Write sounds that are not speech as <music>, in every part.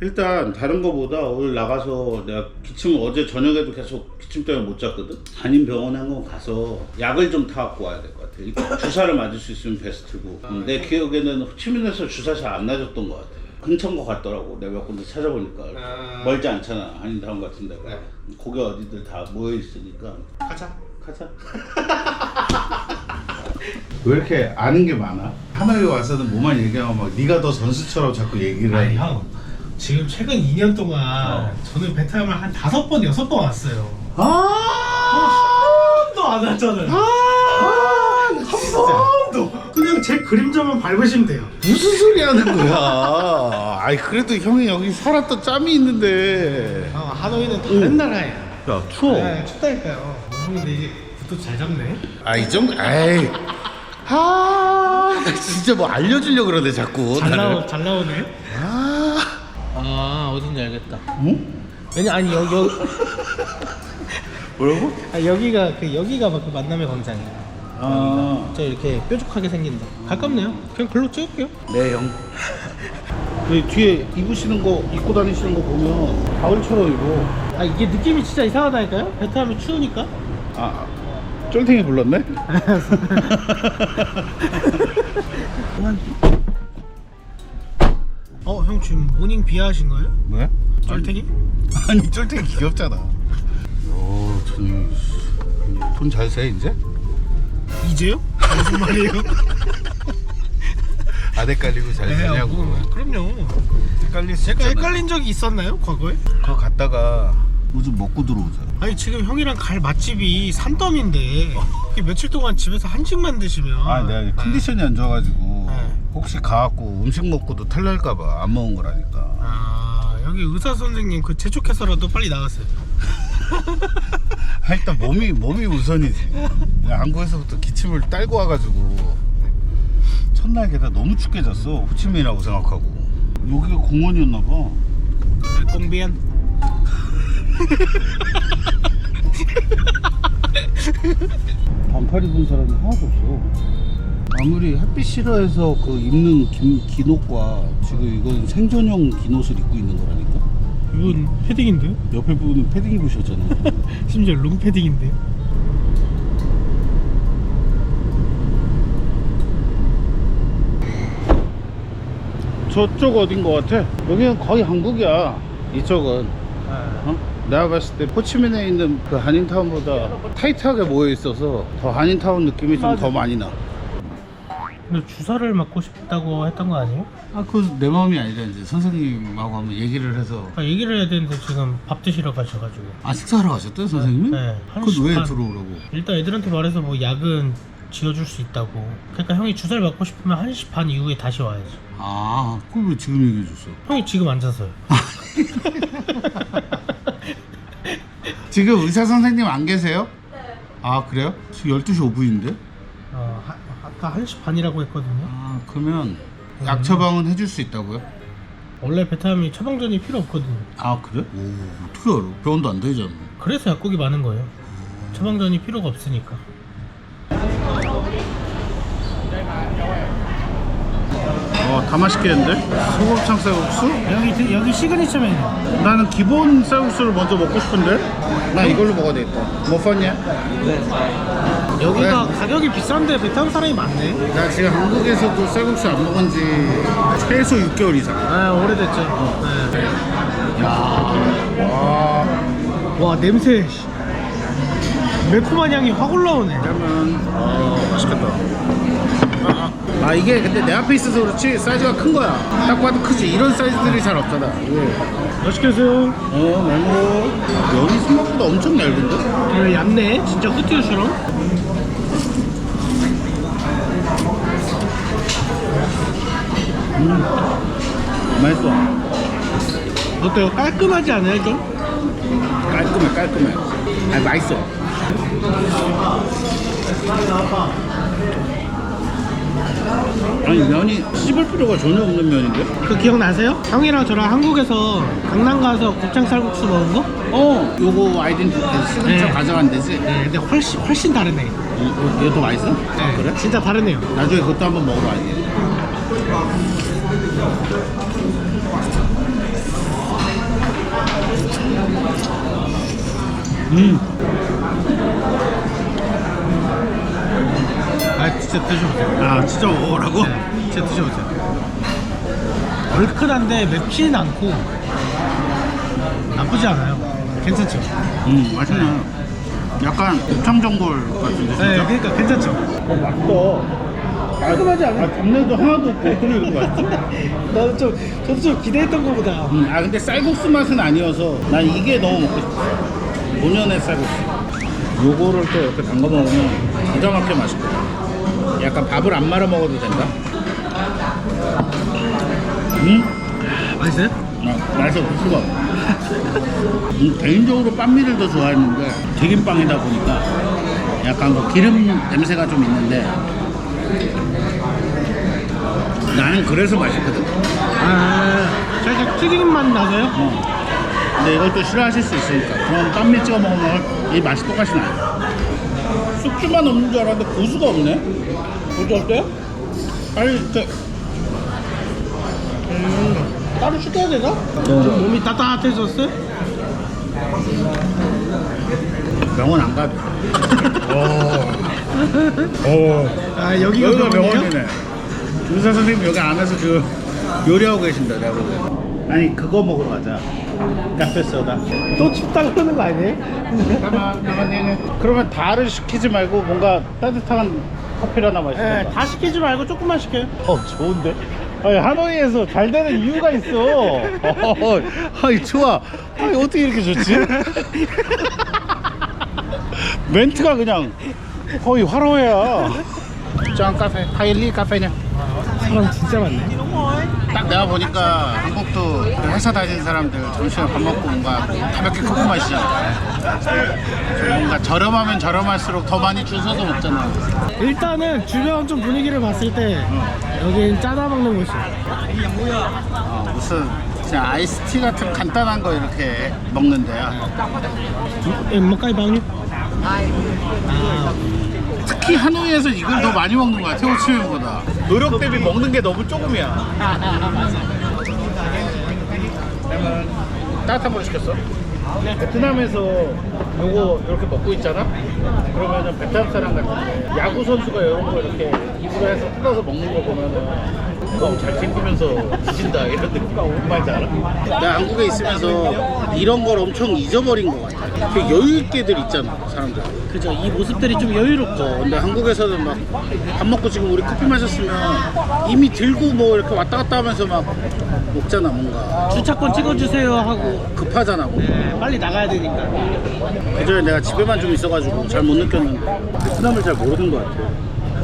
일단 다른 거보다 오늘 나가서 내가 기침 어제 저녁에도 계속 기침 때문에 못 잤거든. 한인 병원에 한번 가서 약을 좀 타갖고 와야 될 것 같아. <laughs> 주사를 맞을 수 있으면 베스트고. 음, 내 기억에는 호치민에서 주사 잘 안 맞았던 것 같아. 근처인 것 같더라고. 내가 몇 군데 찾아보니까 아. 멀지 않잖아. 한인타운 같은 데가. 네. 거기 어디들 다 모여 있으니까. 가자. 가자. <laughs> 왜 이렇게 아는 게 많아? 하노이 와서는 뭐만 얘기하면 막 네가 더 선수처럼 자꾸 얘기를 아니 하니. 형 지금 최근 2년 동안 어. 저는 베트남을 한 다섯 번 여섯 번 왔어요. 아! 한 번도 안 왔잖아요. 아! 한 번도. 그냥 제 그림자만 밟으시면 돼요. 무슨 소리 하는 거야? <laughs> 아이 그래도 형이 여기 살았던 짬이 있는데. 형 하노이는 다른 나라예요. 야 추워. 네, 춥다니까요. 형 근데 이게 붓도 잘 잡네. 아이 정도. 에이. 아, 나 진짜 뭐 알려주려 고 그러네 자꾸. 잘. 나오 잘 나오네. 아, 아 어딘지 알겠다. 응? 왜냐 아니 여기 여기 <laughs> 뭐라고? 아, 여기가 그 여기가 그 만남의 광장이에요. 아, 저 이렇게 뾰족하게 생긴다. 가깝네요. 그냥 글로 찍을게요. 네 형. 여기 <laughs> 뒤에 입으시는 거 입고 다니시는 거 보면 가을처럼 입어. 아 이게 느낌이 진짜 이상하다니까요? 베트남이 추우니까. 아, 쫄탱이 불렀네? <laughs> 어 형 지금 모닝 비하하신 거예요? 왜? 쩔탱이? 아니 쫄탱이 귀엽잖아. 오, 저는 돈잘 세 이제? 이제요? 무슨 말이에요? 안 헷갈리고 잘 세냐고. 뭐, 그럼요. 헷갈릴 수 제가 있잖아. 헷갈린 적이 있었나요 과거에? 그거 갔다가 뭐 좀 먹고 들어오자. 아니 지금 형이랑 갈 맛집이 산더미인데 이렇게 며칠 동안 집에서 한식만 드시면 아, 내가 컨디션이 안 좋아가지고 네. 혹시 가갖고 음식 먹고도 탈날까봐 안 먹은 거라니까. 아 여기 의사 선생님 그 재촉해서라도 빨리 나가세요. 아, 일단 몸이 몸이 우선이지. 내가 한국에서부터 기침을 딸고 와가지고 첫날 게다 너무 춥게 잤어. 호치민이라고 생각하고 여기가 공원이었나봐. 꽁비안. 반팔 입은 사람이 하나도 없어. 아무리 햇빛 싫어해서 그 입는 긴, 긴 옷과 지금 이건 생존용 긴 옷을 입고 있는 거라니까. 이건 패딩인데요? 옆에 분은 패딩 입으셨잖아. <laughs> 심지어 롱 패딩인데요? 저쪽 어딘 거 같아? 여기는 거의 한국이야. 이쪽은. 어? 내가 봤을 때 호치민에 있는 그 한인타운보다 타이트하게 모여 있어서 더 한인타운 느낌이 좀. 더 많이 나. 근데 주사를 맞고 싶다고 했던 거 아니에요? 아, 그건 내 마음이 아니라 이제 선생님하고 한번 얘기를 해서. 아, 얘기를 해야 되는데 지금 밥 드시러 가셔가지고 아, 식사하러 가셨대요, 선생님이? 네, 한 그건 왜 시간. 들어오라고? 일단 애들한테 말해서 뭐 약은 지어줄 수 있다고 그러니까 형이 주사를 맞고 싶으면 1시 반 이후에 다시 와야죠 아, 그걸 왜 지금 얘기해 줬어? 형이 지금 앉아서요 <laughs> 지금 의사 선생님 안 계세요? 네. 아, 그래요? 지금 12시 5분인데? 어, 하- 아까 1시 반이라고 했거든요 아, 그러면 약 처방은 해줄 수 있다고요? 원래 베트남이 처방전이 필요 없거든요 아, 그래? 오, 어떻게 알아? 병원도 안 되잖아. 그래서 약국이 많은 거예요 처방전이 필요가 없으니까 어, 다 맛있겠는데? 소곱창 쌀국수? 여기 여기 시그니처 메뉴 나는 기본 쌀국수를 먼저 먹고 싶은데? 나 이걸로 먹어야 되겠다. 뭐 펀냐? 여기가 네. 가격이 비싼데 베트남 사람이 많네 나 지금 한국에서도 쌀국수 안 먹은 지 최소 6개월 이상. 아 오래됐죠 네. 와. 와 냄새 씨. 매콤한 향이 확 올라오네 그러면, 어, 맛있겠다. 아, 아. 아, 이게 근데 내 앞에 있어서 그렇지 사이즈가 큰 거야. 딱 봐도 크지. 이런 사이즈들이 잘 없잖아. 이게. 맛있게 드세요 어, 말고. 면이 생각보다 엄청 얇은데? 어, 얇네 진짜 후티우처럼 맛있어. 어때요? 깔끔하지 않아요 좀? 깔끔해, 깔끔해. 아, 맛있어. 아니 면이 씹을 필요가 전혀 없는 면인데? 그 기억나세요? 형이랑 저랑 한국에서 강남 가서 곱창 쌀국수 먹은 거? 어 요거 아이덴티티 시그니처 네. 가져간 데지? 네 근데 훨씬 훨씬 다르네 이- 얘도 맛있어? 아, 그래? 진짜 다르네요 나중에 그것도 한번 먹어봐야지 음. 아 진짜 드셔보세요. 아 진짜 오라고? 네. 진짜 드셔보세요. 얼큰한데 맵진 않고 나쁘지 않아요. 괜찮죠? 음 맛있네요. 네. 약간 청정골 같은데. 진짜? 네, 그러니까 괜찮죠. 어 맛도 깔끔하지 않아? 아 잡내도 하나도 없고 어떻게 이렇게 맛있지? 나도 좀 저도 좀 기대했던 것보다. 음, 아 근데 쌀국수 맛은 아니어서 난 이게 너무 먹고 싶어. 본연의 쌀국수. 요거를 또 이렇게 담가 먹으면 기가 막히게 맛있고. 약간 밥을 안 말아 먹어도 된다. 음? 맛있어요? 아, 맛이 없을 수가 없어. 음, 개인적으로 빵미를 더 좋아했는데 튀김빵이다 보니까 약간 그 기름 냄새가 좀 있는데 나는 그래서 맛있거든. 아, 살짝 튀김 맛 나서요? 어. 근데 이걸 또 싫어하실 수 있으니까 그럼 땀밀 찍어 먹으면 이 맛이 똑같이 나요 숙주만 없는 줄 알았는데 고수가 없네 고수 어때요? 아니 이렇게 따로 시켜야 되나? 좀 몸이 따뜻해졌어요? 병원 안 가도 오. <laughs> 아, 여기가, 여기가 병원이에요? 병원이네 의사 선생님 여기 안에서 그 요리하고 계신다 내가 보기엔 아니 그거 먹으러 가자 카페 소다 또 춥다 그러는 거 아니에요? 가만 가만 그러면 다를 시키지 말고 뭔가 따뜻한 커피를 하나 마시자 네, 다 시키지 말고 조금만 시켜요. 어 좋은데? 아니 하노이에서 잘 되는 이유가 있어. 어, 아이 좋아. 아니 어떻게 이렇게 좋지? <laughs> 멘트가 그냥 거의 화로야. 짱 카페, 하일리 카페냐? 사람 진짜 많네. 딱 내가 보니까 한국도 회사 다니는 사람들 점심에 밥 먹고 뭔가 가볍게 커피 마시잖아. 뭔가 저렴하면 저렴할수록 더 많이 줄 서서 먹잖아. 일단은 주변 좀 분위기를 봤을 때 여긴 짜다 먹는 곳이에요. 어, 무슨 그냥 아이스티 같은 간단한 거 이렇게 먹는 데야. 예, 먹가이 방류? 특히 하노이에서 이걸 더 많이 먹는 거야 태호치민보다 노력 대비 먹는 게 너무 조금이야 따뜻한 걸 시켰어? 베트남에서 요거 이렇게 먹고 있잖아? 그러면은 베트남 사람 같은데 야구 선수가 이런 거 이렇게 입으로 해서 뜯어서 먹는 거 보면은 너무 잘 챙기면서 드신다 이런 느낌가 뭔 말인지 알아? 내가 한국에 있으면서 이런 걸 엄청 잊어버린 것 같아 그 여유 있게들 있잖아 사람들 그죠. 이 모습들이 좀 여유롭죠. 어, 근데 한국에서는 막 밥 먹고 지금 우리 커피 마셨으면 이미 들고 뭐 이렇게 왔다 갔다 하면서 막 먹잖아 뭔가 주차권 찍어주세요 하고 급하잖아 뭔가 네, 빨리 나가야 되니까. 그전에 내가 집에만 좀 있어가지고 잘 못 느꼈는데 베트남을 잘 모르는 것 같아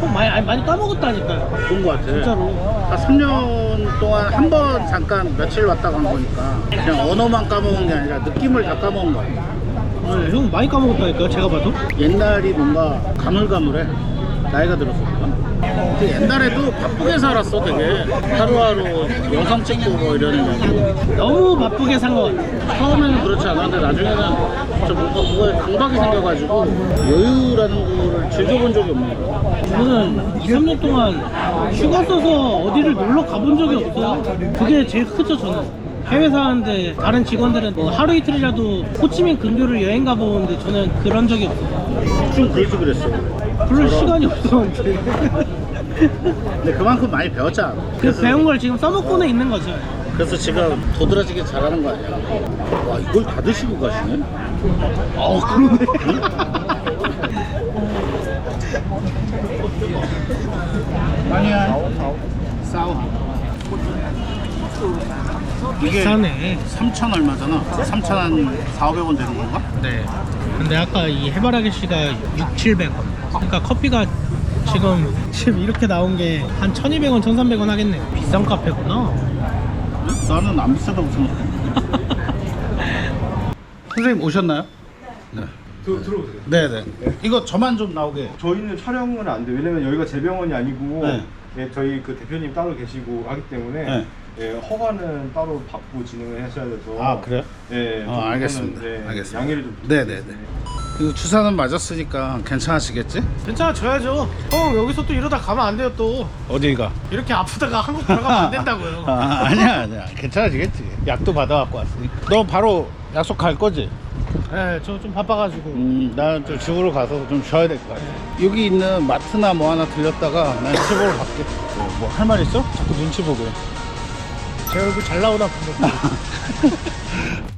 어, 많이 아니, 많이 까먹었다니까요. 그런 것 같아 진짜로. 한 3년 동안 한 번 잠깐 며칠 왔다 간 거니까 그냥 언어만 까먹은 게 아니라 느낌을 다 까먹은 거 같아 네, 형 많이 까먹었다니까요. 제가 봐도. 옛날이 뭔가 가물가물해 나이가 들어서 그런가? 옛날에도 바쁘게 살았어 되게 하루하루 영상 찍고 뭐 이러는 거 너무 바쁘게 산 것 같아요. 처음에는 그렇지 않았는데 나중에는 저 뭔가 그거에 강박이 생겨가지고 여유라는 거를 즐겨본 적이 없는 거야 저는 2, 3년 동안 휴가 써서 어디를 놀러 가본 적이 없어요. 그게 제일 크죠, 저는. 해외 사는데 다른 직원들은 뭐 하루 이틀이라도 호치민 근교를 여행 가보는데 저는 그런 적이 없어요. 좀 그래서 그랬어 그럴 시간이 없었는데. 근데 그만큼 많이 배웠잖아 그 배운 걸 지금 써먹고는 있는 거죠. 그래서 지금 도드라지게 잘하는 거 아니야 와 이걸 다 드시고 가시네 어, 그러네. 아니야 싸워 이게 비싸네. 3천 얼마잖아 3천 한 4, 500원 되는 건가? 네. 근데 아까 이 해바라기 씨가 6, 700원. 그러니까 커피가 지금 지금 이렇게 나온 게 한 1,200원, 1,300원 하겠네. 비싼 카페구나. 나는 안 비싸다고 생각해 <laughs> 선생님 오셨나요? 네 들, 들어오세요. 네네 이거 저만 좀 나오게 저희는 촬영은 안 돼요. 왜냐면 여기가 제 병원이 아니고 네. 예, 저희 그 대표님 따로 계시고 하기 때문에 네. 예, 허가는 따로 받고 진행을 하셔야 돼서 아, 그래요? 예, 어, 좀 알겠습니다. 예, 알겠습니다. 양해를 좀 네네네. 이거 주사는 맞았으니까 괜찮아지겠지? 괜찮아져야죠. 형 여기서 또 이러다 가면 안 돼요 또. 어디가? 이렇게 아프다가 한국 돌아가면 안 된다고요. <laughs> 아, 아니야 아니야. 괜찮아지겠지. 약도 받아갖고 왔으니. 너 바로 약속 갈 거지? 네저 좀 바빠가지고. 음, 나는 좀 집으로 가서 좀 쉬어야 될 것 같아. 여기 있는 마트나 뭐 하나 들렸다가 난 집으로 갈게. 어, 뭐할 말 있어? 자꾸 눈치 보고. 제 얼굴 잘 나오나 보네. <laughs>